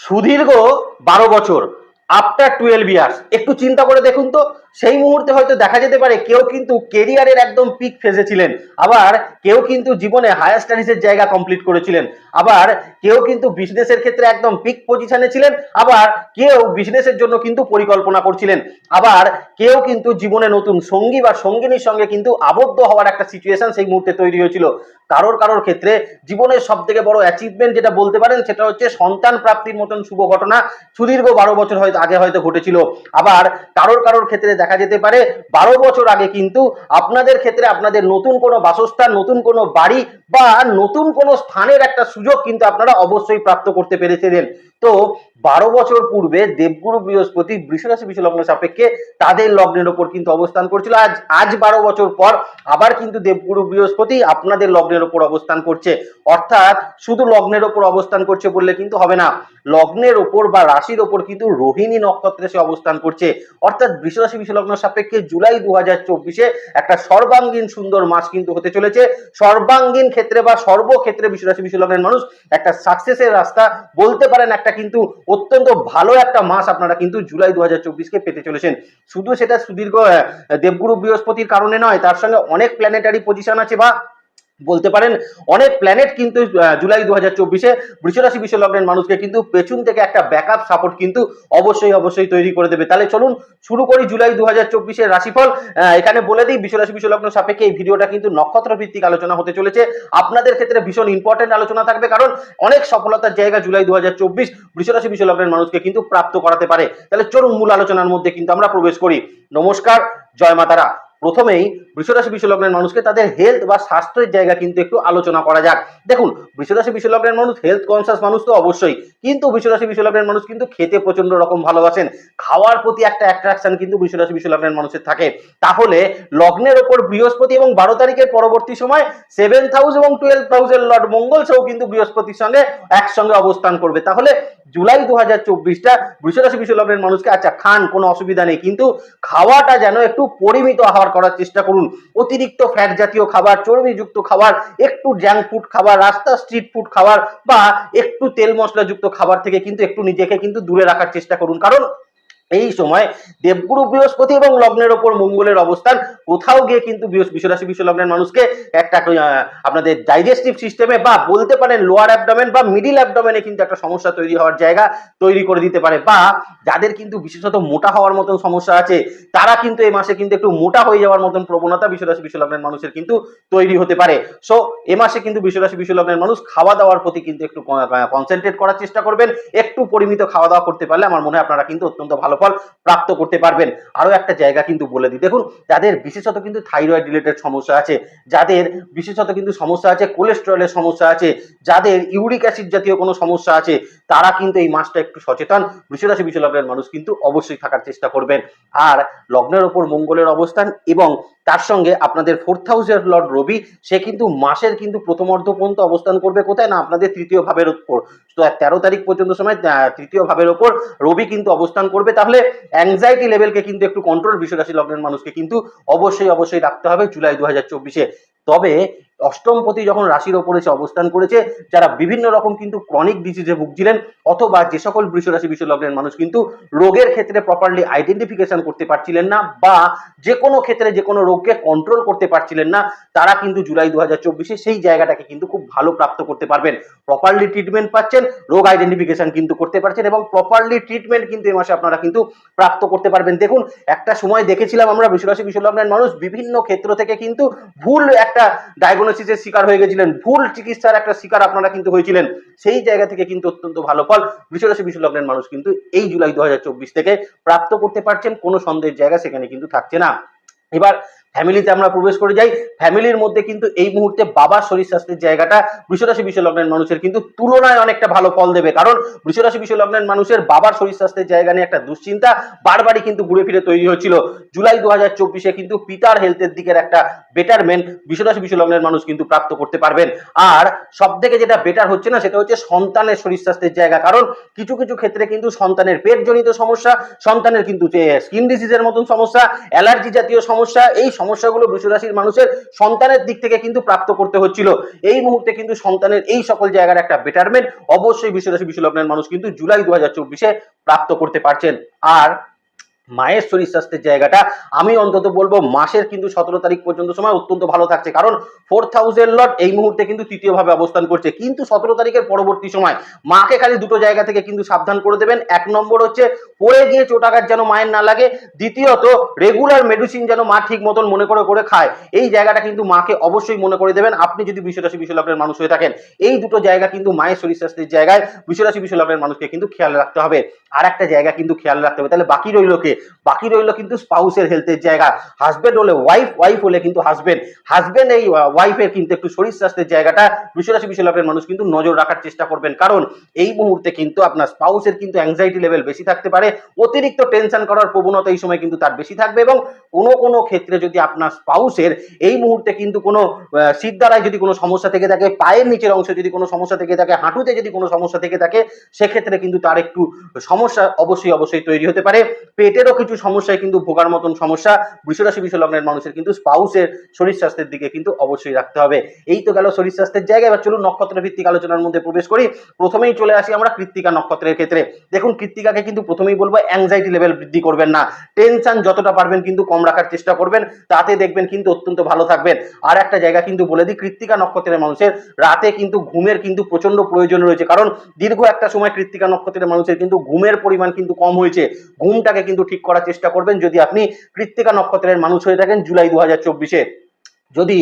সুদীর্ঘ বারো বছর আফটার টুয়েলভ ইয়ার্স একটু চিন্তা করে দেখুন তো সেই মুহূর্তে হয়তো দেখা যেতে পারে কেউ কিন্তু কেরিয়ারের একদম পিক ফেজে ছিলেন। আবার কেউ কিন্তু জীবনে হায়ার স্টাডিজের জায়গা কমপ্লিট করেছিলেন। আবার কেউ কিন্তু বিজনেসের ক্ষেত্রে একদম পিক পজিশনে ছিলেন। আবার কেউ বিজনেসের জন্য কিন্তু পরিকল্পনা করছিলেন। আবার কেউ কিন্তু জীবনে নতুন সঙ্গী বা সঙ্গিনীর সঙ্গে কিন্তু আবদ্ধ হওয়ার একটা সিচুয়েশন সেই মুহূর্তে তৈরি হয়েছিল। কারোর কারোর ক্ষেত্রে জীবনের সব থেকে বড় অ্যাচিভমেন্ট যেটা বলতে পারেন সেটা হচ্ছে সন্তান প্রাপ্তির মতন শুভ ঘটনা। সুদীর্ঘ বারো বছর হয়তো আগে হয়তো ঘটেছিল। আবার কারোর কারোর ক্ষেত্রে দেখা যেতে পারে। বারো বছর আগে কিন্তু আপনাদের ক্ষেত্রে আপনাদের নতুন কোনো বাসস্থান, নতুন কোনো বাড়ি বা নতুন কোনো স্থানের একটা সুযোগ কিন্তু আপনারা অবশ্যই প্রাপ্ত করতে পেরেছিলেন। তো বারো বছর পূর্বে দেবগুরু বৃহস্পতি বৃষরাশি বিষ লগ্ন সাপেক্ষে তাদের লগ্নের ওপর কিন্তু অবস্থান করছিল। আজ আজ বারো বছর পর আবার কিন্তু দেবগুরু বৃহস্পতি আপনাদের লগ্নের ওপর অবস্থান করছে। অর্থাৎ শুধু লগ্নের ওপর অবস্থান করছে বললে কিন্তু হবে না, লগ্নের ওপর বা রাশির ওপর কিন্তু রোহিণী নক্ষত্রে সে অবস্থান করছে। অর্থাৎ বৃষরাশি বিশ্বলগ্ন সাপেক্ষে জুলাই দু হাজার চব্বিশে একটা সর্বাঙ্গীন সুন্দর মাস কিন্তু হতে চলেছে। সর্বাঙ্গীন ক্ষেত্রে বা সর্বক্ষেত্রে বৃষরাশি বিশ্বলগ্নের মানুষ একটা সাকসেসের রাস্তা বলতে পারেন একটা কিন্তু অত্যন্ত ভালো একটা মাস আপনারা কিন্তু জুলাই দু হাজার চব্বিশকে পেতে চলেছেন। শুধু সেটা সুদীর্ঘ দেবগুরু বৃহস্পতির কারণে নয়, তার সঙ্গে অনেক প্ল্যানেটারি পজিশন আছে বা বলতে পারেন, অনেক প্ল্যানেট কিন্তু জুলাই দু হাজার চব্বিশে বৃষরাশি বিশ্ব লগ্নের মানুষকে কিন্তু পেছন থেকে একটা ব্যাকআপ সাপোর্ট কিন্তু অবশ্যই অবশ্যই তৈরি করে দেবে। তাহলে চলুন শুরু করি জুলাই দু হাজার চব্বিশের রাশিফল। এখানে বলে দিই, বৃষরাশি বিশ্ব লগ্ন সাপেক্ষে এই ভিডিওটা কিন্তু নক্ষত্র ভিত্তিক আলোচনা হতে চলেছে। আপনাদের ক্ষেত্রে ভীষণ ইম্পর্টেন্ট আলোচনা থাকবে, কারণ অনেক সফলতার জায়গা জুলাই দু হাজার চব্বিশ বৃষরাশি বিশ্ব লগ্নের মানুষকে কিন্তু প্রাপ্ত করাতে পারে। তাহলে চলুন মূল আলোচনার মধ্যে কিন্তু আমরা প্রবেশ করি। নমস্কার, জয় মাতারা। প্রথমেই বৃষরাশি বিশ্বলগ্নের মানুষকে তাদের হেলথ বা স্বাস্থ্যের জায়গা কিন্তু একটু আলোচনা করা যাক। দেখুন, বৃষরাশি বিশ্বলগ্নের মানুষ হেলথ কনসিয়াস মানুষ তো অবশ্যই, কিন্তু বৃষরাশি বিশ্বলগ্নের মানুষ কিন্তু খেতে প্রচণ্ড রকম ভালোবাসেন। খাওয়ার প্রতি একটা অ্যাট্রাকশন কিন্তু বৃষরাশি বিশ্বলগ্নের মানুষের থাকে। তাহলে লগ্নের ওপর বৃহস্পতি এবং বারো তারিখের পরবর্তী সময় সেভেন্থ হাউস এবং টুয়েলভ হাউসের লর্ড মঙ্গল সেও কিন্তু বৃহস্পতির সঙ্গে একসঙ্গে অবস্থান করবে। তাহলে জুলাই দু হাজার চব্বিশটা বৃষরাশি বিশ্বলগ্নের মানুষকে আচ্ছা খান, কোনো অসুবিধা নেই। কিন্তু খাওয়াটা যেন একটু পরিমিত আহার করার চেষ্টা করুন। অতিরিক্ত ফ্যাট জাতীয় খাবার, চর্বিযুক্ত খাবার, একটু জাঙ্ক ফুড খাবার রাস্তা স্ট্রিট ফুড খাবার বা একটু তেল মশলাযুক্ত খাবার থেকে কিন্তু একটু নিজেকে কিন্তু দূরে রাখার চেষ্টা করুন। কারণ এই সময় দেবগুরু বৃহস্পতি এবং লগ্নের ওপর মঙ্গলের অবস্থান। কোথাও গিয়ে কিন্তু বিশ্বরাশি বিশ্ব লগ্নের মানুষকে একটা আপনাদের ডাইজেস্টিভ সিস্টেমে বা বলতে পারেন লোয়ার অ্যাবডোমেন বা মিডিল অ্যাবডোমেনে কিন্তু একটা সমস্যা তৈরি হওয়ার জায়গা তৈরি করে দিতে পারে। বা যাদের কিন্তু বিশেষত মোটা হওয়ার মতন সমস্যা আছে, তারা কিন্তু এই মাসে কিন্তু একটু মোটা হয়ে যাওয়ার মতন প্রবণতা বিশ্বরাশি বিশ্ব লগ্নের মানুষের কিন্তু তৈরি হতে পারে। সো এ মাসে কিন্তু বিশ্বরাশি বিশ্ব লগ্নের মানুষ খাওয়া দাওয়ার প্রতি কিন্তু একটু কনসেন্ট্রেট করার চেষ্টা করবেন। একটু পরিমিত খাওয়া দাওয়া করতে পারলে আমার মনে হয় আপনারা কিন্তু অত্যন্ত ভালো ফল প্রাপ্ত করতে পারবেন। আরও একটা জায়গা কিন্তু বলে দিই। দেখুন, যাদের বিশেষত কিন্তু থাইরয়েড রিলেটেড সমস্যা আছে, যাদের বিশেষত কিন্তু সমস্যা আছে কোলেস্ট্রলের সমস্যা আছে, যাদের ইউরিক অ্যাসিড জাতীয় কোনো সমস্যা আছে, তারা কিন্তু এই মাসটা একটু সচেতন। বৃষরাশি বিশ্বলগ্নের মানুষ কিন্তু অবশ্যই থাকার চেষ্টা করবেন। আর লগ্নের ওপর মঙ্গলের অবস্থান এবং তার সঙ্গে আপনাদের ফোর্থ হাউসের লর্ড রবি, সে কিন্তু মাসের কিন্তু প্রথম অর্ধ পর্যন্ত অবস্থান করবে কোথায়? না, আপনাদের তৃতীয় ভাবের উপর। তো তেরো তারিখ পর্যন্ত সময় তৃতীয় ভাবের ওপর রবি কিন্তু অবস্থান করবে। তাহলে অ্যাংজাইটি লেভেলকে কিন্তু একটু কন্ট্রোল বিশ্বরাশি লগ্নের মানুষকে কিন্তু অবশ্যই অবশ্যই রাখতে হবে জুলাই দু হাজার চব্বিশে। তবে অষ্টমপতি যখন রাশির ওপরে সে অবস্থান করেছে, যারা বিভিন্ন রকম কিন্তু ক্রনিক ডিজিজে ভুগছিলেন, অথবা যে সকল বৃষরাশি বিশ্ব লগ্নের মানুষ কিন্তু রোগের ক্ষেত্রে প্রপারলি আইডেন্টিফিকেশন করতে পারছিলেন না, বা যে কোনো ক্ষেত্রে যে কোনো রোগকে কন্ট্রোল করতে পারছিলেন না, তারা কিন্তু জুলাই দু হাজার চব্বিশে সেই জায়গাটাকে কিন্তু খুব ভালো প্রাপ্ত করতে পারবেন। প্রপারলি ট্রিটমেন্ট পাচ্ছেন, রোগ আইডেন্টিফিকেশন কিন্তু করতে পারছেন, এবং প্রপারলি ট্রিটমেন্ট কিন্তু এই মাসে আপনারা কিন্তু প্রাপ্ত করতে পারবেন। দেখুন, একটা সময় দেখেছিলাম আমরা বৃষরাশি বিশ্ব লগ্নের মানুষ বিভিন্ন ক্ষেত্র থেকে কিন্তু ভুল একটা ডায়াগনোসিসের শিকার হয়ে গেছিলেন। ভুল চিকিৎসার একটা শিকার আপনারা কিন্তু হয়েছিলেন। সেই জায়গা থেকে কিন্তু অত্যন্ত ভালো ফল। বিশ্বরাশি বিশ্ব লগ্নের মানুষ কিন্তু এই জুলাই দু হাজার চব্বিশ থেকে প্রাপ্ত করতে পারছেন। কোনো সন্দেহের জায়গা সেখানে কিন্তু থাকছে না। এবার ফ্যামিলিতে আমরা প্রবেশ করে যাই। ফ্যামিলির মধ্যে কিন্তু এই মুহূর্তে বাবার শরীর স্বাস্থ্যের জায়গাটা বৃষরাশি লগ্নের মানুষের কিন্তু তুলনায় অনেকটা ভালো ফল দেবে। কারণ বৃষরাশি লগ্নের মানুষের বাবার শরীর স্বাস্থ্যের জায়গা নিয়ে একটা দুশ্চিন্তা বারবারই কিন্তু ঘুরে ফিরে তৈরি হয়েছিল জুলাই দু হাজার চব্বিশে কিন্তু পিতার হেলথের দিকের একটা বেটারমেন্ট বৃষরাশি লগ্নের মানুষ কিন্তু প্রাপ্ত করতে পারবেন। আর সব থেকে যেটা বেটার হচ্ছে না, সেটা হচ্ছে সন্তানের শরীর স্বাস্থ্যের জায়গা। কারণ কিছু কিছু ক্ষেত্রে কিন্তু সন্তানের পেটজনিত সমস্যা, সন্তানের কিন্তু স্কিন ডিজিজের মতন সমস্যা, অ্যালার্জি জাতীয় সমস্যা, এই সমস্যাগুলো বৃষরাশির মানুষের সন্তানের দিক থেকে কিন্তু প্রাপ্ত করতে হচ্ছিল। এই মুহূর্তে কিন্তু সন্তানের এই সকল জায়গার একটা বেটারমেন্ট অবশ্যই বৃষরাশি বিশ্বলগ্নের মানুষ কিন্তু জুলাই দু হাজার প্রাপ্ত করতে পারছেন। আর মায়ের শরীর স্বাস্থ্যের জায়গাটা, আমি অন্তত বলব মাসের কিন্তু সতেরো তারিখ পর্যন্ত সময় অত্যন্ত ভালো থাকছে। কারণ ফোর থাউজেন্ড লট এই মুহূর্তে কিন্তু তৃতীয়ভাবে অবস্থান করছে। কিন্তু সতেরো তারিখের পরবর্তী সময় মাকে খালি দুটো জায়গা থেকে কিন্তু সাবধান করে দেবেন। এক নম্বর হচ্ছে পড়ে গিয়ে চোটাঘাত যেন মায়ের না লাগে। দ্বিতীয়ত রেগুলার মেডিসিন যেন মা ঠিক মতন মনে করে করে খায়। এই জায়গাটা কিন্তু মাকে অবশ্যই মনে করে দেবেন। আপনি যদি বিশ্বরাশি বিশ্বলগ্নের মানুষ হয়ে থাকেন, এই দুটো জায়গা কিন্তু মায়ের শরীর স্বাস্থ্যের জায়গায় বিশ্বরাশি বিশ্বলগ্নের মানুষকে কিন্তু খেয়াল রাখতে হবে। আর একটা জায়গা কিন্তু খেয়াল রাখতে হবে। তাহলে বাকি রইল কে? বাকি রইল কিন্তু স্পাউসের হেলথের জায়গা। হাজবেন্ড হলে ওয়াইফ ওয়াইফ হলে কিন্তু হাজবেন্ড হাজবেন্ড এই ওয়াইফের কিন্তু একটু শরীর স্বাস্থ্যের জায়গাটা বিশ্বরাশি বিশ্বলগ্নের মানুষ কিন্তু নজর রাখার চেষ্টা করবেন। কারণ এই মুহূর্তে কিন্তু আপনার স্পাউসের কিন্তু অ্যাংজাইটি লেভেল বেশি থাকতে পারে। অতিরিক্ত টেনশন করার প্রবণতা এই সময় কিন্তু তার বেশি থাকবে এবং কোনো কোনো ক্ষেত্রে যদি আপনার স্পাউসের এই মুহূর্তে কিন্তু কোনো শীত দ্বারায় যদি কোনো সমস্যা থেকে থাকে, পায়ের নিচের অংশে যদি কোনো সমস্যা থেকে থাকে, হাঁটুতে যদি কোনো সমস্যা থেকে থাকে, সেক্ষেত্রে কিন্তু তার একটু সমস্যা অবশ্যই অবশ্যই তৈরি হতে পারে। কিছু সমস্যায় কিন্তু ভোগার মতন সমস্যা বৃষরাশি বিশ্বলগ্নের মানুষের কিন্তু স্পাউসের শরীর স্বাস্থ্যের দিকে কিন্তু অবশ্যই রাখতে হবে। এই তো গেল শরীর স্বাস্থ্যের জায়গায় এবার চলুন নক্ষত্র ভিত্তিক আলোচনার মধ্যে প্রবেশ করি। প্রথমেই চলে আসি আমরা কৃত্তিকা নক্ষত্রের ক্ষেত্রে। দেখুন, কৃত্তিকাকে কিন্তু প্রথমেই বলব অ্যাংজাইটি লেভেল বৃদ্ধি করবেন না। টেনশন যতটা পারবেন কিন্তু কম রাখার চেষ্টা করবেন। তাতে দেখবেন কিন্তু অত্যন্ত ভালো থাকবেন। আর একটা জায়গা কিন্তু বলে দিই, কৃত্তিকা নক্ষত্রের মানুষের রাতে কিন্তু ঘুমের কিন্তু প্রচণ্ড প্রয়োজন রয়েছে। কারণ দীর্ঘ একটা সময় কৃত্তিকা নক্ষত্রের মানুষের কিন্তু ঘুমের পরিমাণ কিন্তু কম হয়েছে। ঘুমটাকে কিন্তু ঠিক করার চেষ্টা করবেন। যদি আপনি কৃত্তিকা নক্ষত্রের মানুষ হয়ে থাকেন জুলাই দু হাজার চব্বিশে। যদি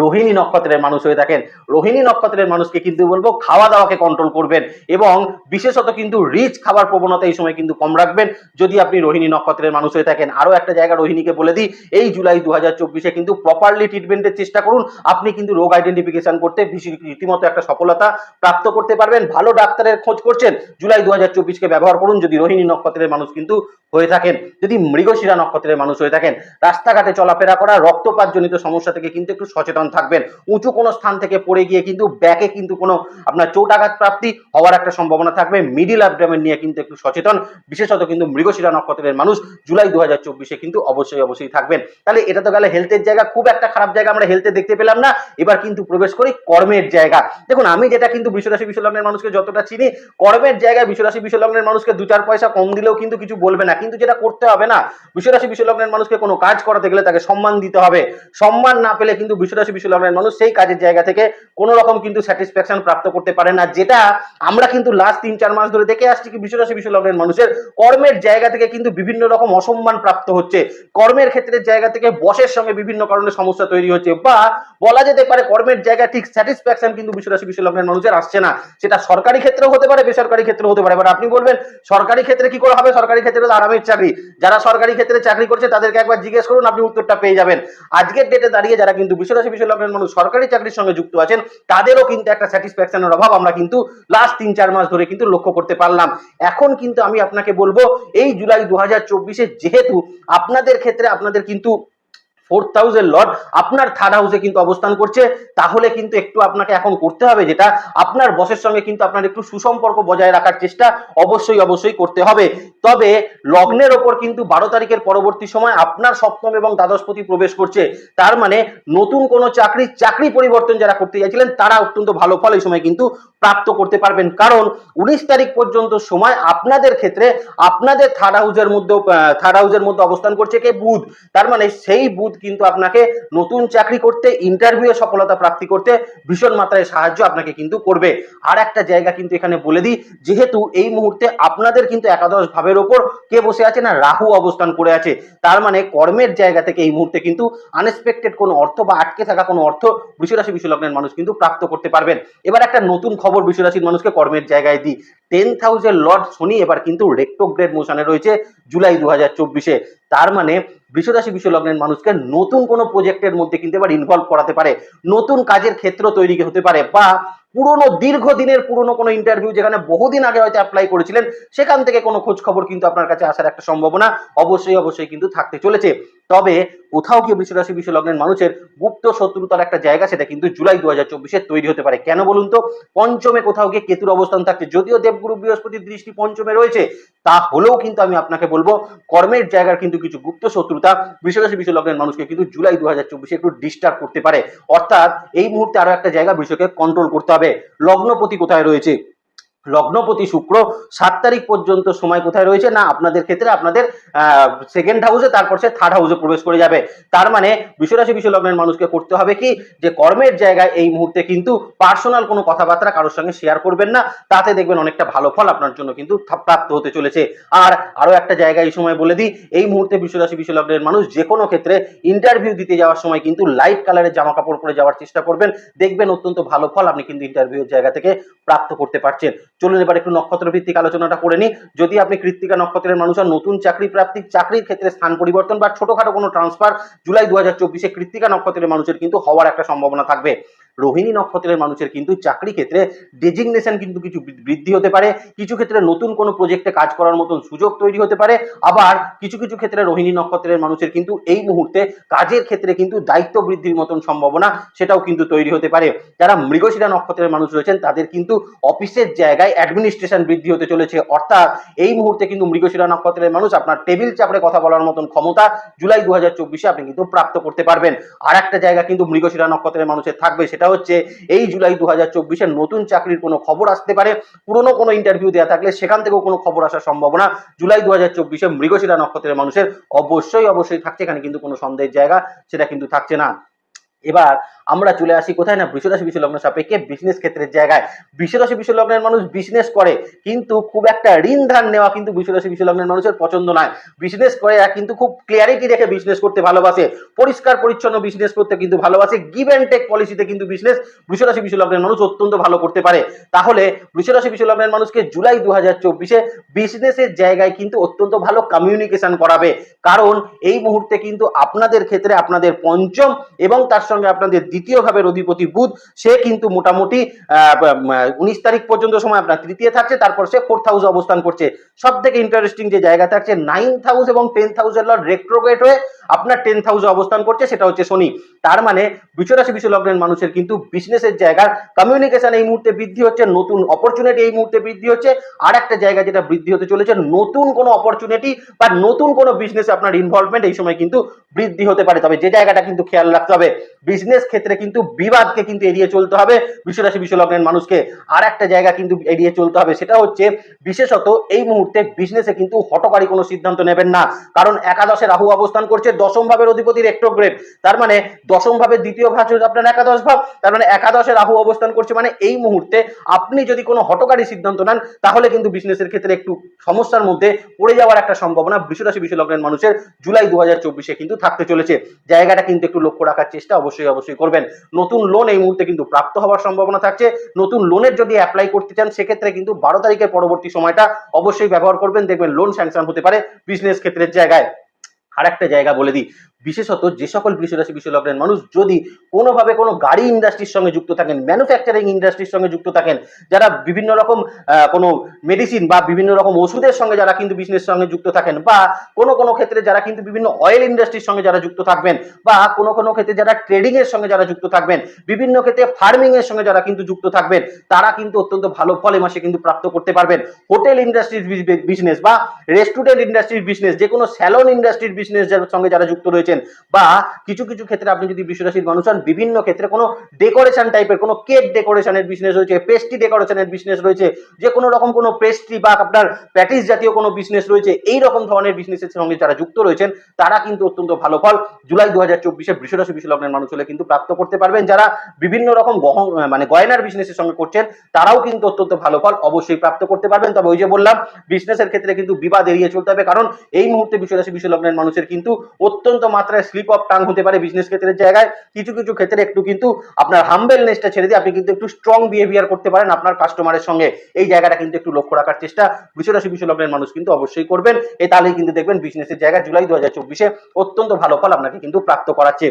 রোহিণী নক্ষত্রের মানুষ হয়ে থাকেন, রোহিণী নক্ষত্রের মানুষকে কিন্তু বলব খাওয়া দাওয়াকে কন্ট্রোল করবেন এবং বিশেষত কিন্তু রিচ খাবার প্রবণতা এই সময় কিন্তু কম রাখবেন। যদি আপনি রোহিণী নক্ষত্রের মানুষ হয়ে থাকেন আরও একটা জায়গা রোহিণীকে বলে দিই, এই জুলাই দু হাজার চব্বিশে কিন্তু প্রপারলি ট্রিটমেন্টের চেষ্টা করুন। আপনি কিন্তু রোগ আইডেন্টিফিকেশন করতে রীতিমতো একটা সফলতা প্রাপ্ত করতে পারবেন। ভালো ডাক্তারের খোঁজ করছেন, জুলাই দু হাজার চব্বিশকে ব্যবহার করুন। যদি রোহিণী নক্ষত্রের মানুষ কিন্তু হয়ে থাকেন, যদি মৃগশিরা নক্ষত্রের মানুষ হয়ে থাকেন, রাস্তাঘাটে চলাফেরা করা, রক্তপাতজনিত সমস্যা থেকে কিন্তু একটু সচেতন থাকবেন। উঁচু কোনো স্থান থেকে পড়ে গিয়ে কিন্তু ব্যাকে কিন্তু কোনো আপনার চোটাঘাত প্রাপ্তি হওয়ার একটা সম্ভাবনা থাকবে। মিডিল অ্যাবডামেন নিয়ে কিন্তু একটু সচেতন। বিশেষত কিন্তু মৃগশিরা নক্ষত্রের মানুষ জুলাই দু হাজার চব্বিশে কিন্তু অবশ্যই অবশ্যই থাকবেন। তাহলে এটা তো গেলে হেলথের জায়গা। খুব একটা খারাপ জায়গা আমরা হেলথে দেখতে পেলাম না। এবার কিন্তু প্রবেশ করি কর্মের জায়গা। দেখুন, আমি যেটা কিন্তু বিশ্বরাশি বিশ্বলগ্নের মানুষকে যতটা চিনি, কর্মের জায়গায় বিশ্বরাশি বিশ্বলগ্নের মানুষকে দু চার পয়সা কম দিলেও কিন্তু কিছু বলবে না। কিন্তু যেটা করতে হবে না, বিশ্বরাশি বিশ্বলগ্নের মানুষকে কোনো কাজ করাতে গেলে তাকে সম্মান দিতে হবে। সম্মান না পেলে কিন্তু বিশ্বরাশি বিশ্বলগ্নের মানুষ সেই কাজের জায়গা থেকে কোনো রকম কিন্তু স্যাটিসফ্যাকশন প্রাপ্ত করতে পারে না, যেটা আমরা কিন্তু লাস্ট তিন চার মাস ধরে দেখে আসছি কি বিশ্বরাশি বিশ্বলগ্নের মানুষের কর্মের জায়গা থেকে কিন্তু বিভিন্ন রকম অসম্মান প্রাপ্ত হচ্ছে। কর্মের ক্ষেত্রের জায়গা থেকে বসের সঙ্গে বিভিন্ন কারণে সমস্যা তৈরি হচ্ছে বা বলা যেতে পারে কর্মের জায়গা ঠিক স্যাটিসফ্যাকশন কিন্তু বিশ্বরাশি বিশ্বলগ্নের মানুষের আসছে না। সেটা সরকারি ক্ষেত্রেও হতে পারে, বেসরকারি ক্ষেত্রেও হতে পারে। এবার আপনি বলবেন, সরকারি ক্ষেত্রে কি করে হবে? সরকারি ক্ষেত্রে তো আরামের চাকরি। যারা সরকারি ক্ষেত্রে চাকরি করছে তাদেরকে একবার জিজ্ঞেস করুন, আপনি উত্তরটা পেয়ে যাবেন। আজকের ডেটে দাঁড়িয়ে যারা কিন্তু বিশ্বরাশি বিশ্বলাভের মানুষ, সরকারি চাকরির সঙ্গে যুক্ত আছেন, তাদেরও কিন্তু একটা স্যাটিসফ্যাকশনের অভাব আমরা কিন্তু লাস্ট তিন চার মাস ধরে কিন্তু লক্ষ্য করতে পারলাম। এখন কিন্তু আমি আপনাকে বলব, এই জুলাই দু হাজার যেহেতু আপনাদের ক্ষেত্রে আপনাদের কিন্তু ফোর থাউজেন্ড লট আপনার থার্ড হাউসে কিন্তু অবস্থান করছে। তাহলে কিন্তু একটু আপনাকে এখন করতে হবে যেটা, আপনার বসের সঙ্গে কিন্তু আপনার একটু সুসম্পর্ক বজায় রাখার চেষ্টা অবশ্যই অবশ্যই করতে হবে। তবে লগ্নের ওপর কিন্তু বারো তারিখের পরবর্তী সময় আপনার সপ্তম এবং দ্বাদশপতি প্রবেশ করছে। তার মানে নতুন কোনো চাকরি চাকরি পরিবর্তন যারা করতে চাইছিলেন তারা অত্যন্ত ভালো ফল এই সময় কিন্তু প্রাপ্ত করতে পারবেন। কারণ উনিশ তারিখ পর্যন্ত সময় আপনাদের ক্ষেত্রে আপনাদের থার্ড হাউসের মধ্যে থার্ড হাউসের মধ্যে অবস্থান করছে কে? বুধ। তার মানে সেই বুধ কিন্তু আপনাকে নতুন চাকরি করতে ইন্টারভিউ সফলতা প্রাপ্তি করতে ভীষণ মাত্রায় সাহায্য আপনাকে কিন্তু করবে। আর একটা জায়গা কিন্তু এখানে বলে দিই, যেহেতু এই মুহূর্তে আপনাদের কিন্তু একাদশ ভাবের ওপর কে বসে আছে না, রাহু অবস্থান করে আছে। তার মানে কর্মের জায়গা থেকে এই মুহূর্তে কিন্তু আনএক্সপেক্টেড কোনো অর্থ বা আটকে থাকা কোনো অর্থ বৃষরাশি বিশ্বলগ্নের মানুষ কিন্তু প্রাপ্ত করতে পারবেন। এবার একটা নতুন খবর বৃষরাশির মানুষকে কর্মের জায়গায় দিই। টেন থাউজেন্ড লর্ড শনি এবার কিন্তু রেক্টোগ্রেড মোশনে রয়েছে জুলাই দু হাজার চব্বিশে। তার মানে বৃষরাশি বিশ্বলগ্নের মানুষকে নতুন কোনো প্রজেক্টের মধ্যে কিন্তু এবার ইনভলভ করাতে পারে। নতুন কাজের ক্ষেত্র তৈরি হতে পারে বা পুরনো, দীর্ঘদিনের পুরনো কোনো ইন্টারভিউ যেখানে বহুদিন আগে হয়তো অ্যাপ্লাই করেছিলেন, সেখান থেকে কোনো খোঁজ খবর কিন্তু আপনার কাছে আসার একটা সম্ভাবনা অবশ্যই অবশ্যই কিন্তু থাকতে চলেছে। তবে কোথাও কি বৃষরাশি বিশ্ব লগ্নের মানুষের গুপ্ত শত্রুতার একটা জায়গা সেটা কিন্তু জুলাই দু হাজার চব্বিশে তৈরি হতে পারে। কেন বলুন তো? পঞ্চমে কোথাও গিয়ে কেতুর অবস্থান থাকছে, যদিও দেবগুরু বৃহস্পতির দৃষ্টি পঞ্চমে রয়েছে তা হলেও কিন্তু আমি আপনাকে বলব, কর্মের জায়গার কিন্তু কিছু গুপ্ত শত্রুতা বৃষরাশি বিশ্ব লগ্নের মানুষকে কিন্তু জুলাই দু হাজার চব্বিশে একটু ডিস্টার্ব করতে পারে। অর্থাৎ এই মুহূর্তে আরও একটা জায়গা বিশ্বকে কন্ট্রোল করতে হবে। লগ্নপতি কোথায় রয়েছে? লগ্নপতি শুক্র সাত তারিখ পর্যন্ত সময় কোথায় রয়েছে? না, আপনাদের ক্ষেত্রে আপনাদের সেকেন্ড হাউসে তারপর সে থার্ড হাউসে প্রবেশ করে যাবে। তার মানে বিশ্বরাশি বিশ্ব লগ্নের মানুষকে করতে হবে কি? যে কর্মের জায়গায় এই মুহূর্তে কিন্তু পার্সোনাল কোনো কথাবার্তা কারোর সঙ্গে শেয়ার করবেন না। তাতে দেখবেন অনেকটা ভালো ফল আপনার জন্য কিন্তু প্রাপ্ত হতে চলেছে। আর আরও একটা জায়গা এই সময় বলে দিই, এই মুহূর্তে বিশ্বরাশি বিশ্ব লগ্নের মানুষ যে কোনো ক্ষেত্রে ইন্টারভিউ দিতে যাওয়ার সময় কিন্তু লাইট কালারের জামা কাপড় পরে যাওয়ার চেষ্টা করবেন। দেখবেন অত্যন্ত ভালো ফল আপনি কিন্তু ইন্টারভিউর জায়গা থেকে প্রাপ্ত করতে পারছেন। চলুন এবার একটু নক্ষত্র ভিত্তিক আলোচনাটা করে নিই। যদি আপনি কৃত্তিকা নক্ষত্রের মানুষ আর নতুন চাকরি প্রাপ্তি, চাকরির ক্ষেত্রে স্থান পরিবর্তন বা ছোটখাটো কোনো ট্রান্সফার জুলাই দু হাজার চব্বিশে কৃত্তিকা নক্ষত্রের মানুষের কিন্তু হওয়ার একটা সম্ভাবনা থাকবে। রোহিণী নক্ষত্রের মানুষের কিন্তু চাকরি ক্ষেত্রে ডেজিগনেশন কিন্তু কিছু বৃদ্ধি হতে পারে। কিছু ক্ষেত্রে নতুন কোনো প্রজেক্টে কাজ করার মতন সুযোগ তৈরি হতে পারে। আবার কিছু কিছু ক্ষেত্রে রোহিণী নক্ষত্রের মানুষের কিন্তু এই মুহূর্তে কাজের ক্ষেত্রে কিন্তু দায়িত্ব বৃদ্ধির মতন সম্ভাবনা সেটাও কিন্তু তৈরি হতে পারে। যারা মৃগশিরা নক্ষত্রের মানুষ রয়েছেন, তাদের কিন্তু অফিসের জায়গায় অ্যাডমিনিস্ট্রেশন বৃদ্ধি হতে চলেছে। অর্থাৎ এই মুহূর্তে কিন্তু মৃগশিরা নক্ষত্রের মানুষ আপনার টেবিল চাপড়ে কথা বলার মতন ক্ষমতা জুলাই দু আপনি কিন্তু প্রাপ্ত করতে পারবেন। আর একটা জায়গা কিন্তু মৃগশিরা নক্ষত্রের মানুষের থাকবে, সেটা হচ্ছে এই জুলাই দু হাজার চব্বিশে নতুন চাকরির কোনো খবর আসতে পারে, পুরনো কোনো ইন্টারভিউ দেওয়া থাকলে সেখান থেকেও কোনো খবর আসার সম্ভাবনা জুলাই দু হাজার চব্বিশে মৃগশিরা নক্ষত্রের মানুষের অবশ্যই অবশ্যই থাকছে, এখানে কিন্তু কোনো সন্দেহের জায়গা, সেটা কিন্তু থাকছে না। এবার আমরা চলে আসি কোথায় না বৃষরাশি বিশ্ব লগ্ন সাপেক্ষে বিজনেস ক্ষেত্রের জায়গায়। বৃষরাশি বিশ্ব লগ্নের মানুষ বিজনেস করে, কিন্তু খুব একটা ঋণ ধার নেওয়া কিন্তু বৃষরাশি বিশ্ব লগ্নের মানুষের পছন্দ নয়। বিজনেস করে কিন্তু খুব ক্লিয়ারিটি রেখে বিজনেস করতে ভালোবাসে। পরিষ্কার, পরিচ্ছন্ন বিজনেস করতে কিন্তু ভালোবাসে। গিভ অ্যান্ড টেক পলিসিতে কিন্তু বিজনেস বৃষরাশি বিশ্ব লগ্নের মানুষ অত্যন্ত ভালো করতে পারে। তাহলে বৃষরাশি বিশ্ব লগ্নের মানুষকে জুলাই দু হাজার চব্বিশে বিজনেসের জায়গায় কিন্তু অত্যন্ত ভালো কমিউনিকেশন করাবে। কারণ এই মুহূর্তে কিন্তু আপনাদের ক্ষেত্রে আপনাদের পঞ্চম এবং তার সঙ্গে আপনাদের দ্বিতীয় ভাবের অধিপতি বুধ, সে কিন্তু মোটামুটি উনিশ তারিখ পর্যন্ত সময় আপনার তৃতীয় থাকছে, তারপর সে ফোর্থ হাউসে অবস্থান করছে। সব থেকে ইন্টারেস্টিং যে জায়গা থাকছে নাইন্থ হাউস এবং টেন্থ হাউসের লর্ড রেট্রোগ্রেট হয়ে আপনার টেন্থ হাউসে অবস্থান করছে, সেটা হচ্ছে শনি। তার মানে বিশ্বরাশি বিশ্ব লগ্নের মানুষের কিন্তু বিজনেসের জায়গার কমিউনিকেশন এই মুহূর্তে বৃদ্ধি হচ্ছে, নতুন অপরচুনিটি এই মুহূর্তে বৃদ্ধি হচ্ছে। আর একটা জায়গা যেটা বৃদ্ধি হতে চলেছে, নতুন কোনো অপরচুনিটি বা নতুন কোনো বিজনেসে আপনার ইনভলভমেন্ট এই সময় কিন্তু বৃদ্ধি হতে পারে। তবে যে জায়গাটা কিন্তু খেয়াল রাখতে হবে বিজনেস ক্ষেত্রে কিন্তু বিবাদকে কিন্তু এড়িয়ে চলতে হবে। বিশ্বরাশি বিশ্ব লগ্নের মানুষকে আর একটা জায়গা কিন্তু এড়িয়ে চলতে হবে, সেটা হচ্ছে বিশেষত এই মুহূর্তে বিজনেসে কিন্তু হটকারী কোনো সিদ্ধান্ত নেবেন না। কারণ একাদশে রাহু অবস্থান করছে দশম ভাবের অধিপতি রেক্টোগ্রেড তার মানে দশম ভাবের দ্বিতীয় ভাব আপনার একাদশ ভাব। তার মানে একাদশে রাহু অবস্থান করছে মানে এই মুহূর্তে আপনি যদি কোনো হটকারী সিদ্ধান্ত নেন, তাহলে কিন্তু বিজনেসের ক্ষেত্রে একটু সমস্যার মধ্যে পড়ে যাওয়ার একটা সম্ভাবনা বৃষরাশি বিশ্ব লগ্নের মানুষের জুলাই দু হাজার চব্বিশে কিন্তু থাকতে চলেছে। জায়গাটা কিন্তু একটু লক্ষ্য রাখার চেষ্টা অবশ্যই অবশ্যই করবেন। নতুন লোন এই মুহূর্তে কিন্তু প্রাপ্ত হওয়ার সম্ভাবনা থাকছে। নতুন লোনের যদি অ্যাপ্লাই করতে চান, সেক্ষেত্রে কিন্তু বারো তারিখের পরবর্তী সময়টা অবশ্যই ব্যবহার করবেন। দেখবেন লোন স্যাংশন হতে পারে বিজনেস ক্ষেত্রের জায়গায়। আর একটা জায়গা বলে দিই বিশেষত যে সকল বৃষরাশি বিশ্ব লগ্নের মানুষ যদি কোনোভাবে কোনো গাড়ি ইন্ডাস্ট্রির সঙ্গে যুক্ত থাকেন ম্যানুফ্যাকচারিং ইন্ডাস্ট্রির সঙ্গে যুক্ত থাকেন, যারা বিভিন্ন রকম কোনো মেডিসিন বা বিভিন্ন রকম ওষুধের সঙ্গে যারা কিন্তু বিজনেস সঙ্গে যুক্ত থাকেন বা কোনো কোনো ক্ষেত্রে যারা কিন্তু বিভিন্ন অয়েল ইন্ডাস্ট্রির সঙ্গে যারা যুক্ত থাকবেন বা কোনো কোনো ক্ষেত্রে যারা ট্রেডিংয়ের সঙ্গে যারা যুক্ত থাকবেন, বিভিন্ন ক্ষেত্রে ফার্মিংয়ের সঙ্গে যারা কিন্তু যুক্ত থাকবেন, তারা কিন্তু অত্যন্ত ভালো ফল মাসে কিন্তু প্রাপ্ত করতে পারবেন। হোটেল ইন্ডাস্ট্রির বিজনেস বা রেস্টুরেন্ট ইন্ডাস্ট্রির বিজনেস যে কোনো স্যালন ইন্ডাস্ট্রির বিজনেস সঙ্গে যারা যুক্ত রয়েছেন বা কিছু কিছু ক্ষেত্রে আপনি যদি বিশ্বরাশির মানুষ হন, বিভিন্ন ক্ষেত্রে কোনো ডেকোরেশন টাইপের কোনো কেক ডেকোরেশনের বিজনেস রয়েছে পেস্ট্রি ডেকোরেশনের বিজনেস রয়েছে যে কোনো রকম কোনো পেস্ট্রি বা আপনার প্যাটিস জাতীয় কোনো বিজনেস রয়েছে, এই রকম ধরনের বিজনেসের সঙ্গে যারা যুক্ত রয়েছেন, তারা কিন্তু অত্যন্ত ভালো ফল। জুলাই দু হাজার চব্বিশে বৃষরাশি বিশ্ব লগ্নের মানুষ হলে কিন্তু প্রাপ্ত করতে পারবেন। যারা বিভিন্ন রকম গহ মানে গয়নার বিজনেসের সঙ্গে করছেন, তারাও কিন্তু অত্যন্ত ভালো ফল অবশ্যই প্রাপ্ত করতে পারবেন। তবে ওই যে বললাম বিজনেসের ক্ষেত্রে কিন্তু বিবাদ এড়িয়ে চলতে হবে, কারণ এই মুহূর্তে বিশ্বরাশি বিশ্ব লগ্নের মানুষের কিন্তু অত্যন্ত মাত্রায় স্লিপ অফ টাং হতে পারে বিজনেস ক্ষেত্রের জায়গায়। কিছু কিছু ক্ষেত্রে একটু কিন্তু আপনার হাম্বেলনেসটা ছেড়ে দিয়ে আপনি কিন্তু একটু স্ট্রং বিহেভিয়ার করতে পারেন আপনার কাস্টমারের সঙ্গে। এই জায়গাটা কিন্তু একটু লক্ষ্য রাখার চেষ্টা। বিশ্বরাশি বিশ্বলগ্নের মানুষ কিন্তু অবশ্যই করবেন। এ তাহলেই কিন্তু দেখবেন বিজনেসের জায়গা জুলাই দু হাজার চব্বিশে অত্যন্ত ভালো ফল আপনাকে কিন্তু প্রাপ্ত করাচ্ছে।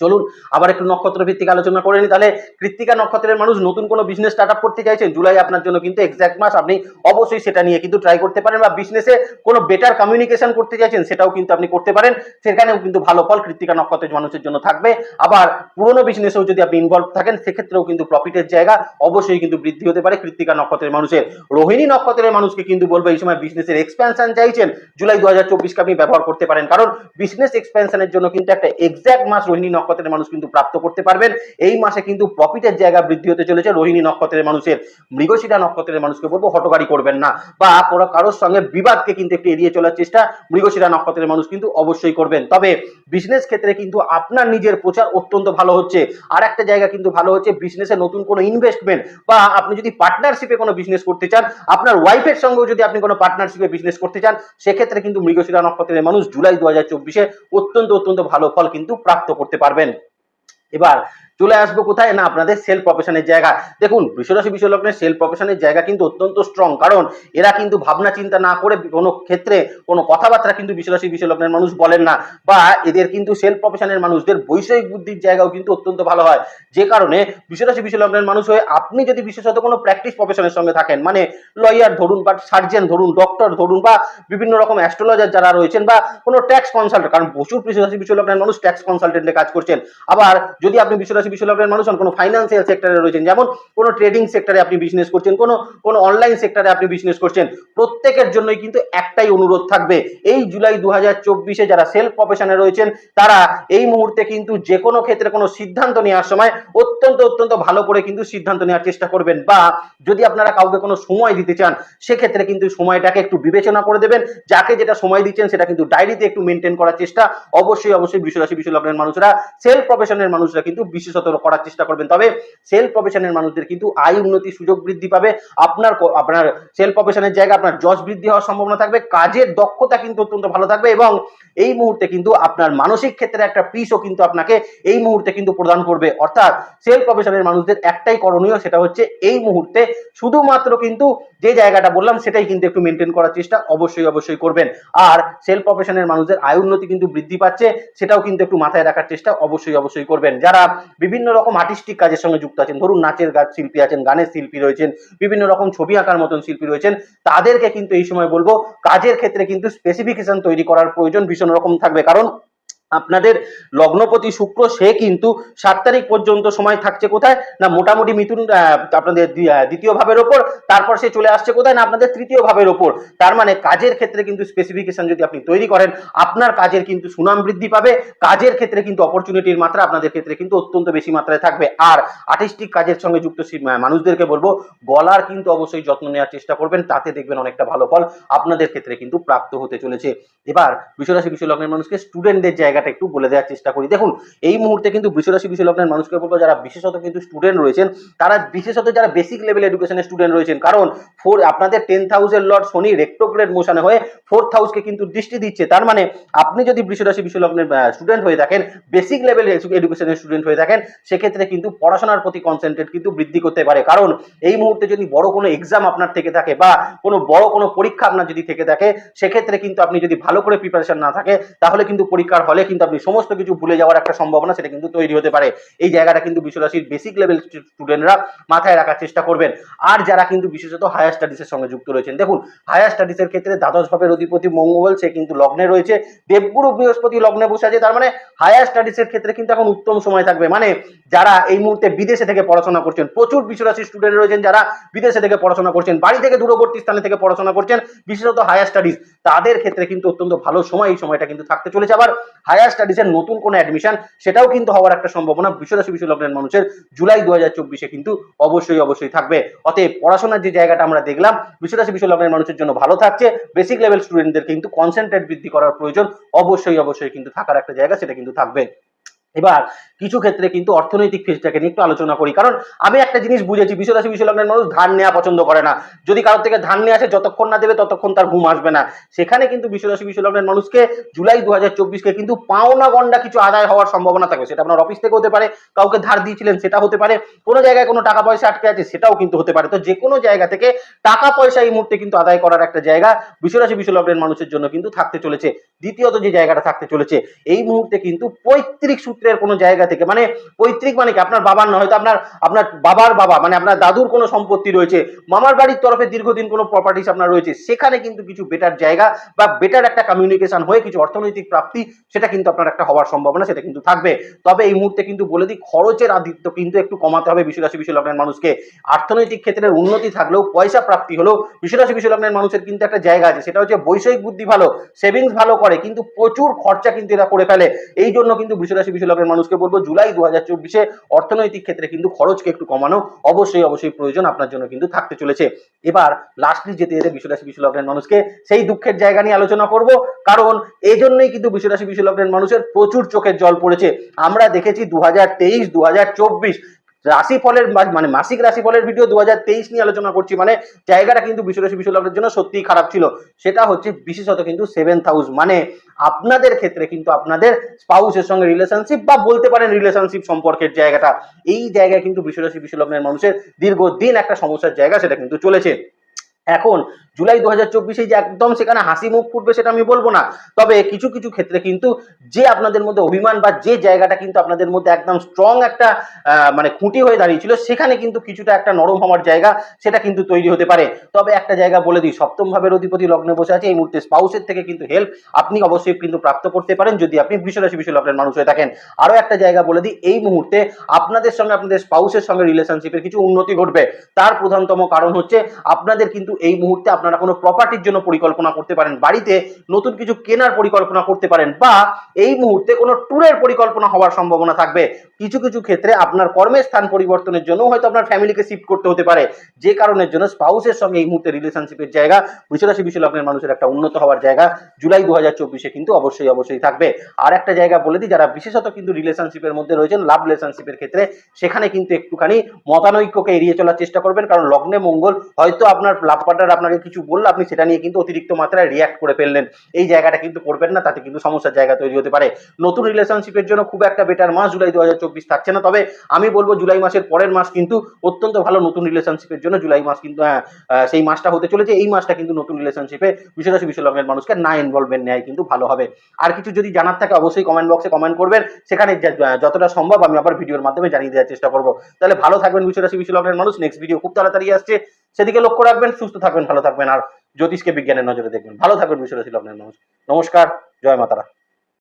চলুন আবার একটু নক্ষত্র ভিত্তিক আলোচনা করে নিই। তাহলে কৃত্তিকা নক্ষত্রের মানুষ নতুন কোনো বিজনেস স্টার্ট আপ করতে চাইছেন, জুলাই আপনার জন্য কিন্তু এক্সাক্ট মাস, আপনি অবশ্যই সেটা নিয়ে কিন্তু ট্রাই করতে পারেন বা বিজনেসে কোনো বেটার কমিউনিকেশন করতে চাইছেন সেটাও কিন্তু আপনি করতে পারেন। সেখানেও কিন্তু ভালো ফল কৃত্তিকা নক্ষত্রের মানুষের জন্য থাকবে। আবার পুরনো বিজনেসেও যদি আপনি ইনভলভ থাকেন, সেক্ষেত্রেও কিন্তু প্রফিটের জায়গা অবশ্যই কিন্তু বৃদ্ধি হতে পারে কৃত্তিকা নক্ষত্রের মানুষের। রোহিণী নক্ষত্রের মানুষকে কিন্তু বলব এই সময় বিজনেসের এক্সপ্যানশন চাইছেন। জুলাই দু হাজার চব্বিশকে আপনি ব্যবহার করতে পারেন। কারণ বিজনেস এক্সপ্যানশনের জন্য কিন্তু একটা এক্সাক্ট মাস রোহিণী নক্ষত্রের মানুষ কিন্তু প্রাপ্ত করতে পারবেন। এই মাসে কিন্তু প্রফিটের জায়গা বৃদ্ধি হতে চলেছে রোহিণী নক্ষত্রের মানুষের। মৃগশিরা নক্ষত্রের মানুষকে বলব, হটকারি করবেন না। বা কোনো কারোর সঙ্গে বিবাদকে কিন্তু একটু এড়িয়ে চলার চেষ্টা মৃগশিরা নক্ষত্রের মানুষ কিন্তু অবশ্যই করবেন। তবে বিজনেস ক্ষেত্রে কিন্তু আপনার নিজের প্রচার অত্যন্ত ভালো হচ্ছে। আর একটা জায়গা কিন্তু ভালো হচ্ছে বিজনেসে নতুন কোনো ইনভেস্টমেন্ট বা আপনি যদি পার্টনারশিপে কোনো বিজনেস করতে চান, আপনার ওয়াইফের সঙ্গেও যদি আপনি কোনো পার্টনারশিপে বিজনেস করতে চান, সেক্ষেত্রে কিন্তু মৃগশিরা নক্ষত্রের মানুষ জুলাই দু হাজার অত্যন্ত অত্যন্ত ভালো ফল কিন্তু প্রাপ্ত করতে পারবেন। এবার চলে আসব কোথায়? না, আপনাদের সেল প্রফেশনের জায়গা। দেখুন, বৃষরাশি বিশ্বলগ্নের সেল প্রফেশনের জায়গা কিন্তু অত্যন্ত স্ট্রং কারণ এরা কিন্তু ভাবনা চিন্তা না করে কোনো ক্ষেত্রে কোনো কথাবার্তা কিন্তু বৃষরাশি বিশ্বলগ্নের মানুষ বলেন না। বা এদের কিন্তু সেল প্রফেশনের মানুষদের বৈষয়িক বুদ্ধির জায়গাও কিন্তু অত্যন্ত ভালো হয়। যে কারণে বৃষরাশি বিশ্বলগ্নের মানুষ হয়ে আপনি যদি বিশেষত কোনো প্র্যাকটিস প্রফেশনের সঙ্গে থাকেন মানে লয়ার ধরুন বা সার্জেন ধরুন ডক্টর ধরুন বা বিভিন্ন রকম অ্যাস্ট্রোলজার যারা রয়েছেন বা কোনো ট্যাক্স কনসালটেন্ট কারণ প্রচুর বৃষরাশি বিশ্বলগ্নের মানুষ ট্যাক্স কনসালটেন্টে কাজ করছেন। আবার যদি আপনি বিশ্বরাশি বিশ্বলগ্নের মানুষ হন, কোনো ফাইন্যান্সিয়াল সেক্টরে রয়েছেন। যেমন কোনো ট্রেডিং সেক্টরে আপনি বিজনেস করছেন, কোনো কোনো অনলাইন সেক্টরে আপনি বিজনেস করছেন, প্রত্যেকের জন্যই কিন্তু একটাই অনুরোধ থাকবে। এই জুলাই দু হাজার যারা সেলফ প্রফেশনে রয়েছেন, তারা এই মুহূর্তে কিন্তু যে কোনো ক্ষেত্রে কোনো সিদ্ধান্ত নেওয়ার সময় অত্যন্ত অত্যন্ত ভালো করে কিন্তু সিদ্ধান্ত নেওয়ার চেষ্টা করবেন। বা যদি আপনারা কাউকে কোনো সময় দিতে চান, সেক্ষেত্রে কিন্তু সময়টাকে একটু বিবেচনা করে দেবেন। যাকে যেটা সময় দিচ্ছেন, সেটা কিন্তু ডায়েরিতে একটু মেনটেন করার চেষ্টা। অবশ্যই অবশ্যই বিশ্বরাশি বিশ্বলগ্নের মানুষরা সেলফ প্রফেশনের মানুষরা কিন্তু বিশেষত করার চেষ্টা করবেন। তবে সেলফ প্রফেশনের মানুষদের কিন্তু আয় উন্নতি সুযোগ বৃদ্ধি পাবে। আপনার আপনার সেলফ প্রফেশনের জায়গায় আপনার যশ বৃদ্ধি হওয়ার সম্ভাবনা থাকবে। কাজের দক্ষতা কিন্তু অত্যন্ত ভালো থাকবে এবং এই মুহূর্তে কিন্তু আপনার মানসিক ক্ষেত্রে একটা পিসও কিন্তু আপনাকে এই মুহূর্তে কিন্তু প্রদান করবে। অর্থাৎ সেলফ প্রফেশনের মানুষদের একটাই করণীয় সেটা হচ্ছে এই মুহূর্তে শুধুমাত্র কিন্তু যে জায়গাটা বললাম সেটাই কিন্তু একটু মেনটেন করার চেষ্টা অবশ্যই অবশ্যই করবেন। আর সেলফ প্রফেশনের মানুষদের আয় উন্নতি কিন্তু বৃদ্ধি পাচ্ছে, সেটাও কিন্তু একটু মাথায় রাখার চেষ্টা অবশ্যই অবশ্যই করবেন। যারা বিভিন্ন রকম আর্টিস্টিক কাজের সঙ্গে যুক্ত আছেন, ধরুন নাচের গাছ শিল্পী আছেন, গানের শিল্পী রয়েছেন, বিভিন্ন রকম ছবি আঁকার মতন শিল্পী রয়েছেন, তাদেরকে কিন্তু এই সময় বলব, কাজের ক্ষেত্রে কিন্তু স্পেসিফিকেশন তৈরি করার প্রয়োজন ভীষণ রকম থাকবে। কারণ আপনাদের লগ্নপতি শুক্র, সে কিন্তু সাত তারিখ পর্যন্ত সময় থাকছে কোথায়? না, মোটামুটি মিথুন আপনাদের দ্বিতীয় ভাবের ওপর, তারপর সে চলে আসছে কোথায়? না, আপনাদের তৃতীয় ভাবের ওপর। তার মানে কাজের ক্ষেত্রে কিন্তু স্পেসিফিকেশন যদি আপনি তৈরি করেন, আপনার কাজের কিন্তু সুনাম বৃদ্ধি পাবে। কাজের ক্ষেত্রে কিন্তু অপরচুনিটির মাত্রা আপনাদের ক্ষেত্রে কিন্তু অত্যন্ত বেশি মাত্রায় থাকবে। আর আর্টিস্টিক কাজের সঙ্গে যুক্ত মানুষদেরকে বলব, গলার কিন্তু অবশ্যই যত্ন নেওয়ার চেষ্টা করবেন, তাতে দেখবেন অনেকটা ভালো ফল আপনাদের ক্ষেত্রে কিন্তু প্রাপ্ত হতে চলেছে। এবার, বিশ্বরাশি, বিশ্বলগ্নের মানুষকে স্টুডেন্টদের জায়গাটা একটু বলে দেওয়ার চেষ্টা করি। দেখুন, এই মুহূর্তে কিন্তু বিশ্বরাশি বিশ্বলগ্নের মানুষকে বলব, যারা বিশেষত কিন্তু স্টুডেন্ট রয়েছেন, তারা বিশেষত যারা বেসিক লেভেল এডুকেশনের স্টুডেন্ট রয়েছেন, কারণ ফোর আপনাদের ten thousand lord Shani retrograde মোশনে হয়ে ফোর্থ হাউসকে কিন্তু দৃষ্টি দিচ্ছে। তার মানে আপনি যদি বিশ্বরাশি বিশ্বলগ্নের স্টুডেন্ট হয়ে থাকেন বেসিক লেভেল এডুকেশনের স্টুডেন্ট হয়ে থাকেন, সেক্ষেত্রে কিন্তু পড়াশোনার প্রতি কনসেন্ট্রেট কিন্তু বৃদ্ধি করতে পারে। কারণ, এই মুহূর্তে যদি বড় কোনো এক্সাম আপনার থেকে থাকে বা কোনো বড় কোনো পরীক্ষা আপনার যদি থেকে থাকে, সেক্ষেত্রে কিন্তু আপনি যদি ভালো করে প্রিপারেশন না থাকে, তাহলে কিন্তু পরীক্ষার হলে কিন্তু আপনি সমস্ত কিছু ভুলে যাওয়ার একটা সম্ভাবনা সেটা কিন্তু তৈরি হতে পারে। এই জায়গাটা কিন্তু বিশ্বরাশির বেসিক লেভেল স্টুডেন্টরা মাথায় রাখার চেষ্টা করবেন। আর যারা কিন্তু বিশেষত হায়ার স্টাডিজের সঙ্গে যুক্ত রয়েছেন, দেখুন হায়ার স্টাডিজের ক্ষেত্রে দ্বাদশ ভাবের অধিপতি মঙ্গল, সে কিন্তু লগ্নে রয়েছে। দেবগুরু বৃহস্পতি লগ্নে বসে আছে, তার মানে হায়ার স্টাডিজের ক্ষেত্রে কিন্তু এখন উত্তম সময় থাকবে। মানে যারা এই মুহূর্তে বিদেশে থেকে পড়াশোনা করছেন, প্রচুর বিশ্বরাশির স্টুডেন্ট রয়েছেন যারা বিদেশে থেকে পড়াশোনা করছেন, বাড়ি থেকে দূরবর্তী স্থানে থেকে পড়াশোনা করছেন, বিশেষত হায়ার স্টাডিজ তাদের ক্ষেত্রে কিন্তু অত্যন্ত ভালো সময় এই সময়টা কিন্তু থাকতে চলেছে। আবার হায়ার স্টাডিজের নতুন কোনো অ্যাডমিশন সেটাও কিন্তু হওয়ার একটা সম্ভাবনা বিশ্বরাশি বিশ্ব লগ্নের মানুষের জুলাই দু হাজার চব্বিশে কিন্তু অবশ্যই অবশ্যই থাকবে। অতএব পড়াশোনার যে জায়গাটা আমরা দেখলাম, বিশ্বরাশি বিশ্ব লগ্নের মানুষের জন্য ভালো থাকছে। বেসিক লেভেল স্টুডেন্টদের কিন্তু কনসেন্ট্রেট বৃদ্ধি করার প্রয়োজন অবশ্যই অবশ্যই কিন্তু থাকার একটা জায়গা সেটা কিন্তু থাকবে। এবার কিছু ক্ষেত্রে কিন্তু অর্থনৈতিক ফেজটাকে নিয়ে একটু আলোচনা করি। কারণ আমি একটা জিনিস বুঝেছি বিশ্বরাশি বিশ্বলগ্নের মানুষ ধান নেওয়া পছন্দ করে না। যদি কারোর থেকে ধান নিয়ে আসে, যতক্ষণ না দেবে ততক্ষণ তার ঘুম আসবে না। সেখানে কিন্তু বিশ্বরাশি বিশ্বলগ্নের মানুষকে জুলাই দু হাজার চব্বিশকে কিন্তু পাওনা গন্ডা কিছু আদায় হওয়ার সম্ভাবনা থাকবে সেটা আপনার অফিস থেকে হতে পারে, কাউকে ধার দিয়েছিলেন সেটা হতে পারে, কোনো জায়গায় কোনো টাকা পয়সা আটকে আছে সেটাও কিন্তু হতে পারে। তো যে কোনো জায়গা থেকে টাকা পয়সা এই মুহূর্তে কিন্তু আদায় করার একটা জায়গা বিশ্বরাশি বিশ্বলগ্নের মানুষের জন্য কিন্তু থাকতে চলেছে। দ্বিতীয়ত যে জায়গাটা থাকতে চলেছে, এই মুহূর্তে কিন্তু পৈতৃক সূত্রের কোনো জায়গা থেকে। মানে পৈতৃক মানে কি? আপনার বাবার নয়, হয়তো আপনার আপনার বাবার বাবা মানে আপনার দাদুর কোনো সম্পত্তি রয়েছে, মামার বাড়ির তরফে দীর্ঘদিন কোনো প্রপার্টিস আপনার রয়েছে, সেখানে কিন্তু কিছু বেটার জায়গা বা বেটার একটা কমিউনিকেশন হয়ে কিছু অর্থনৈতিক প্রাপ্তি, সেটা কিন্তু আপনার একটা হওয়ার সম্ভাবনা, সেটা কিন্তু থাকবে। তবে এই মুহূর্তে কিন্তু বলে দিই, খরচের আদিত্য কিন্তু একটু কমাতে হবে বিশ্বরাশি বিশ্ব লগ্নের মানুষকে। অর্থনৈতিক ক্ষেত্রে উন্নতি থাকলেও পয়সা প্রাপ্তি হলেও বিশ্বরাশি বিশ্ব লগ্নের মানুষের কিন্তু একটা জায়গা আছে, সেটা হচ্ছে বৈষয়িক বুদ্ধি ভালো সেভিংস ভালো করে, কিন্তু প্রচুর খরচা কিন্তু এরা করে ফেলে। এই জন্য কিন্তু বিশ্বরাশি বিশ্ব লগ্নের মানুষকে বলব জুলাই দু হাজার চব্বিশে অর্থনৈতিক ক্ষেত্রে কিন্তু খরচকে একটু কমানো অবশ্যই অবশ্যই প্রয়োজন আপনার জন্য কিন্তু থাকতে চলেছে। এবার লাস্টলি যেতে যেতে বিশ্বরাশি বিশ্ব লগ্নের মানুষকে সেই দুঃখের জায়গা নিয়ে আলোচনা করব। কারণ এই জন্যই কিন্তু বিশ্বরাশি বিশ্ব লগ্নের মানুষের প্রচুর চোখের জল পড়েছে। আমরা দেখেছি দু হাজার তেইশ দু হাজার চব্বিশ রাশিফলের মানে মাসিক রাশিফলের ভিডিও দু হাজার তেইশ নিয়ে আলোচনা করছি। মানে জায়গাটা কিন্তু বিশ্বরাশি বিশ্ব লগ্নের জন্য সত্যিই খারাপ ছিল। সেটা হচ্ছে বিশেষত কিন্তু সেভেন্থ হাউস মানে আপনাদের ক্ষেত্রে কিন্তু আপনাদের স্পাউসের সঙ্গে রিলেশনশিপ বা বলতে পারেন রিলেশনশিপ সম্পর্কের জায়গাটা। এই জায়গায় কিন্তু বিশ্বরাশি বিশ্ব লগ্নের মানুষের দীর্ঘদিন একটা সমস্যার জায়গা সেটা কিন্তু চলেছে। এখন জুলাই দু হাজার চব্বিশে যে একদম সেখানে হাসি মুখ ফুটবে সেটা আমি বলব না। তবে কিছু কিছু ক্ষেত্রে কিন্তু যে আপনাদের মধ্যে অভিমান বা যে জায়গাটা কিন্তু আপনাদের মধ্যে একদম স্ট্রং একটা মানে খুঁটি হয়ে দাঁড়িয়েছিল, সেখানে কিন্তু কিছুটা একটা নরম হওয়ার জায়গা সেটা কিন্তু তৈরি হতে পারে। তবে একটা জায়গা বলে দিই, সপ্তম ভাবের অধিপতি লগ্নে বসে আছে, এই মুহূর্তে স্পাউসের থেকে কিন্তু হেল্প আপনি অবশ্যই কিন্তু প্রাপ্ত করতে পারেন, যদি আপনি বৃষরাশি বিশ্ব লগ্নের মানুষ হয়ে থাকেন। আরও একটা জায়গা বলে দিই, এই মুহূর্তে আপনাদের সঙ্গে, আপনাদের স্পাউসের সঙ্গে রিলেশনশিপের কিছু উন্নতি ঘটবে। তার প্রধানতম কারণ হচ্ছে, আপনাদের কিন্তু এই মুহূর্তে আপনারা কোনো প্রপার্টির জন্য পরিকল্পনা করতে পারেন, বাড়িতে নতুন কিছু কেনার পরিকল্পনা করতে পারেন বা এই মুহূর্তে কোনো ট্যুরের পরিকল্পনা হওয়ার সম্ভাবনা থাকবে। কিছু কিছু ক্ষেত্রে আপনার কর্মের স্থান পরিবর্তনের জন্য হয়তো আপনার ফ্যামিলিকে শিফট করতে হতে পারে। যে কারণের জন্য স্পাউসের সঙ্গে এই মুহূর্তে রিলেশনশিপের জায়গা বৃষরাশি বিশ্ব লগ্নের মানুষের একটা উন্নত হওয়ার জায়গা জুলাই দু হাজার চব্বিশে কিন্তু অবশ্যই অবশ্যই থাকবে। আর একটা জায়গা বলে দিই, যারা বিশেষত কিন্তু রিলেশনশিপের মধ্যে রয়েছেন লাভ রিলেশনশিপের ক্ষেত্রে, সেখানে কিন্তু একটুখানি মতানৈক্যকে এড়িয়ে চলার চেষ্টা করবেন। কারণ লগ্নে মঙ্গল হয়তো আপনার লাভ পার্টনার আপনাকে কিছু বলল আপনি সেটা নিয়ে কিন্তু অতিরিক্ত মাত্রায় রিয়াক্ট করে ফেললেন। এই জায়গাটা কিন্তু করবেন না তাতে কিন্তু সমস্যার জায়গা তৈরি হতে পারে। নতুন রিলেশনশিপের জন্য খুব একটা বেটার মাস জুলাই দু হাজার চব্বিশ থাকছে না তবে আমি বলব জুলাই মাসের পরের মাস কিন্তু অত্যন্ত ভালো নতুন রিলেশনশিপের জন্য জুলাই মাস কিন্তু হ্যাঁ, সেই মাসটা হতে চলেছে। এই মাসটা কিন্তু নতুন রিলেশনশিপে বিশ্বরাশি বিশ্ব লগ্নের মানুষকে না ইনভলভমেন্ট নেয় কিন্তু ভালো হবে। আর কিছু যদি জানার থাকে অবশ্যই কমেন্ট বক্সে কমেন্ট করবেন। সেখানে যতটা সম্ভব আমি আবার ভিডিওর মাধ্যমে জানিয়ে দেওয়ার চেষ্টা করব। তাহলে ভালো থাকবেন বিশ্বরাশি বিশ্ব লগ্নের মানুষ। নেক্সট ভিডিও খুব তাড়াতাড়ি আসছে। সেদিকে লক্ষ্য রাখবেন সুস্থ থাকবেন, ভালো থাকবেন, আর জ্যোতিষকে বিজ্ঞানের নজরে দেখবেন। ভালো থাকবেন বিষয়টা ছিল আপনার নমস্কার, জয় মাতারা।